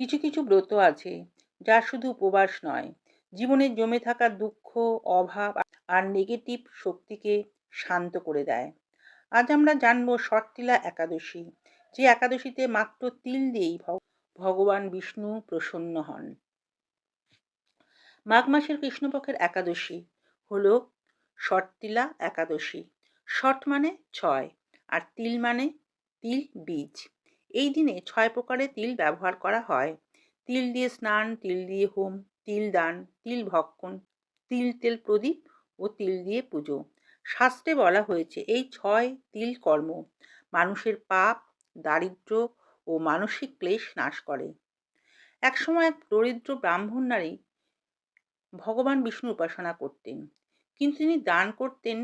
ব্রত আছে যা শুধু উপবাস নয়। জীবনে জমে থাকা দুঃখ, অভাব আর নেগেটিভ শক্তিকে শান্ত করে দেয়। আজ আমরা জানব শর্তিলা একাদশী। যে একাদশীতে মাত্র তিল দিয়েই ভগবান বিষ্ণু প্রসন্ন হন। মাঘ মাসের কৃষ্ণপক্ষের একাদশী হল শর্তিলা একাদশী। শট মানে ছয় আর তিল মানে তিল বীজ। এই দিনে ছয় প্রকারের তিল ব্যবহার করা হয়। তিল দিয়ে স্নান, তিল দিয়ে হোম, তিল দান, তিল ভক্ষণ, তিল তেল প্রদীপ ও তিল দিয়ে পুজো। শাস্ত্রে বলা হয়েছে, এই ছয় তিল কর্ম মানুষের পাপ, দারিদ্র ও মানসিক ক্লেশ নাশ করে। একসময় এক দরিদ্র ব্রাহ্মণ নারী ভগবান বিষ্ণু উপাসনা করতেন, কিন্তু তিনি দান করতেন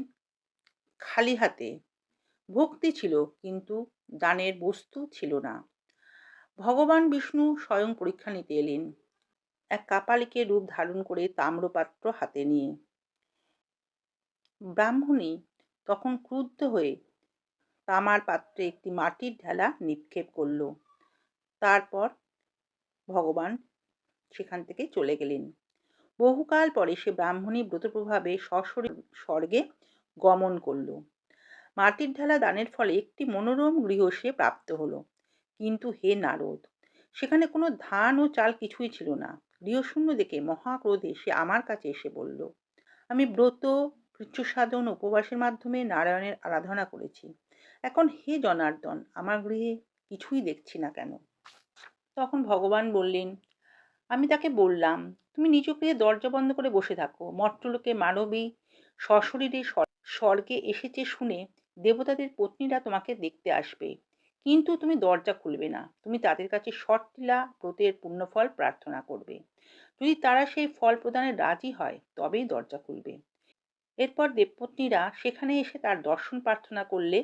খালি হাতে। ভক্তি ছিল, কিন্তু দানের বস্তু ছিল না। ভগবান বিষ্ণু স্বয়ং পরীক্ষা নিতে এলেন। এক কাপালিকে রূপ ধারণ করে তাম্রপাত্র হাতে নিয়ে। ব্রাহ্মণী তখন ক্রুদ্ধ হয়ে তামার পাত্রে একটি মাটির ঢেলা নিক্ষেপ করল। তারপর ভগবান সেখান থেকে চলে গেলেন। বহুকাল পরে সে ব্রাহ্মণী ব্রতপ্রভাবে সশরী স্বর্গে গমন করল। মাটির ঢালা দানের ফলে একটি মনোরম গৃহ সে প্রাপ্ত হলো। কিন্তু হে নারদ, সেখানে কোনো ধান ও চাল কিছুই ছিল না। গৃহশূন্য দেখে মহাক্রোধে সে আমার কাছে এসে বলল, আমি ব্রত সাধন উপবাসের মাধ্যমে নারায়ণের আরাধনা করেছি। এখন হে জনার্দন, আমার গৃহে কিছুই দেখছি না কেন? তখন ভগবান বললেন, আমি তাকে বললাম, তুমি নিজ গৃহে দরজা বন্ধ করে বসে থাকো। মট্টলোকে মানবী সশরীরে স্বর্গে এসেছে শুনে দেবতাদের পত্নীরা তোমাকে দেখতে আসবে। কিন্তু তুমি দরজা খুলবে না। তুমি তাদের কাছে শর্তিলা ব্রতের পুণ্যফল প্রার্থনা করবে। যদি তারা সেই ফল প্রদানে রাজি হয়, তবেই দরজা খুলবে। এরপর দেবপত্নীরা সেখানে এসে তার দর্শন প্রার্থনা করলে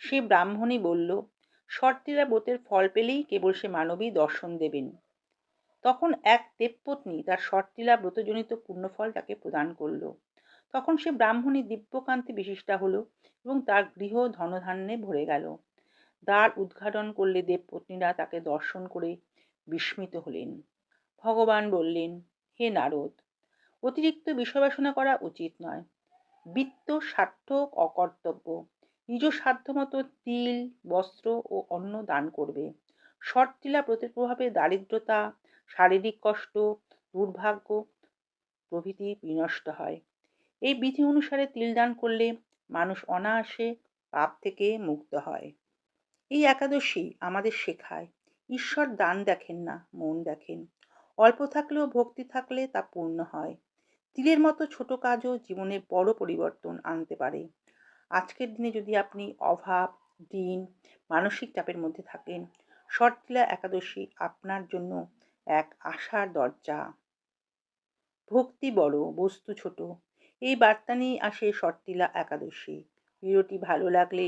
সে ব্রাহ্মণী বলল শর্তিলা ব্রতের ফল পেলেই কেবল সে মানবী দর্শন দেবেন। তখন এক দেবপত্নী তার শর্তিলা ব্রতজনিত পুণ্যফল তাকে প্রদান করল। তখন সে ব্রাহ্মণী দিব্যকান্তি বিশিষ্টা হলো এবং তার গৃহ ধনধান্যে ভরে গেল। দ্বার উদ্ঘাটন করলে দেবপত্নীরা তাকে দর্শন করে বিস্মিত হলেন। ভগবান বললেন, হে নারদ, অতিরিক্ত বিষয়বাসনা করা উচিত নয়। বৃত্ত সার্থক অকর্তব্য, নিজ সাধ্যমতো তিল, বস্ত্র ও অন্ন দান করবে। শর্তিলা প্রতির প্রভাবে দারিদ্রতা, শারীরিক কষ্ট, দুর্ভাগ্য প্রভৃতি বিনষ্ট হয়। এই বিধি অনুসারে তিল দান করলে মানুষ অনায়াসে পাপ থেকে মুক্ত হয়। এই একাদশী আমাদের শেখায়, ঈশ্বর দান দেখেন না, মন দেখেন। অল্প থাকলেও ভক্তি থাকলে তা পূর্ণ হয়। তিলের মতো ছোট কাজও জীবনে বড় পরিবর্তন আনতে পারে। আজকের দিনে যদি আপনি অভাব, দিন, মানসিক চাপের মধ্যে থাকেন শর্তিলা একাদশী আপনার জন্য এক আশার দরজা। ভক্তি বড়, বস্তু ছোট এই বার্তা নিয়েই আসে শর্তিলা একাদশী। ভিডিওটি ভালো লাগলে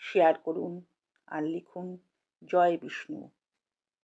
শেয়ার করুন আর লিখুন, জয় বিষ্ণু।